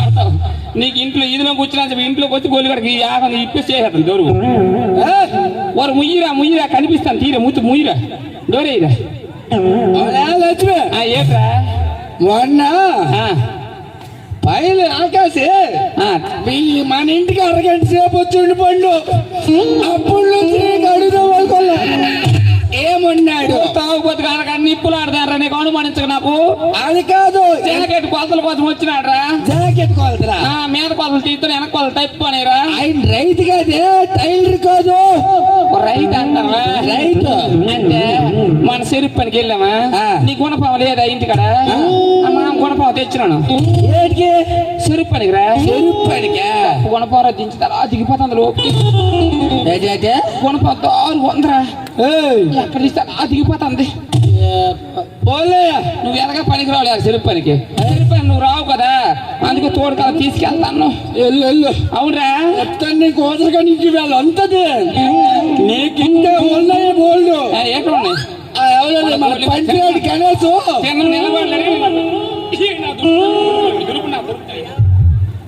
పడతావు నీకు ఇంట్లో ఈదిలో కూర్చున్నా చెప్పి ఇంట్లోకి వచ్చి గోలు కడికి యాగం ఇప్పేసి చేసేస్తాను దోరు వారు ముయ్యిరా ముయ్యిరా కనిపిస్తాను తీరా ముత్తు ముయ్యిరా. డోరేరా ఏట్రా? మొన్న పైలు ఆకాశే. మన ఇంటికి అరగంట సేపు వచ్చి ఉండిపోండు నీకు అనుమానించక నాకు. అది కాదు. జాకెట్ కొలతల కోసం వచ్చినాడ్రా. జాకెట్ కొలతరా మీద కొలతలు తీస్తే వెనక కొలత టైప్ అనేరా. ఆయన రైతు కాదే టైలర్ కాదు. రైతు అంటారా? రైతు. అంటే మన చెరుపు పనికి వెళ్ళామా. నీ గుణపావం లేదా ఇంటికాడ మా గుణపావం తెచ్చినాను. చెరుపు పనికి? రా చెరుపు పనికా గుణపావం దించుతారా దిగిపోతుంది లోపు ఏంటంటే గుణపావం దారు వందరా ఎక్కడ తీస్తా ఆ దిగిపోతుంది పోలే నువ్వు ఎలాగ పనికి రావాలి చెరుపు పనికి? చెరుపు పని నువ్వు రావు కదా. అందుకే తోడు కదా తీసుకెళ్తాను. వెళ్ళు వెళ్ళు. అవునరా? చెప్తాను నీకు ఓదరగా నీకు వీళ్ళు అంతది. నీకు ఇంకా ఉన్నాయి బోల్డ్ ఎక్కడ ఉన్నాయి? ఎవరు మన.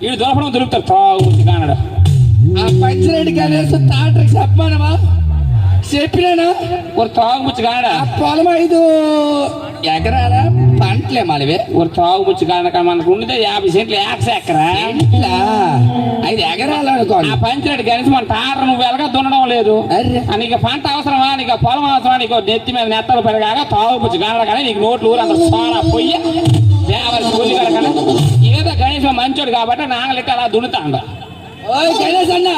ఈడు దొరకడం దొరుకుతారు తాగు కానడా. ఆ పంచాయతీ కనీసం తాటకి చెప్పమానవా చెప్పినానా? ఒక తాగుముచ్చు కానడా. పొలం ఐదు. ఎకరాల పంటలే మళ్ళీ ఒక తాగుముచ్చు కానక మనకు ఉండితే యాభై సెంట్లు యాక్స్ ఇట్లా ఐదు ఎకరాలు అనుకోండి ఆ పంచాయతీ కనీసం మన తార నువ్వు ఎలాగ దున్నడం లేదు. నీకు పంట అవసరమా? నీకు పొలం అవసరమా? నీకు నెత్తి మీద నెత్తలు పెరగాక తాగుముచ్చు కానడా కానీ నీకు నోట్లు ఊరు అంత సోనా పొయ్యి. గుల్లి కడకన ఏదో కనీసం మంచోడు కాబట్టి నాగలికి అలా దున్నుతాండ ఓయ్ గణేష్ అన్న!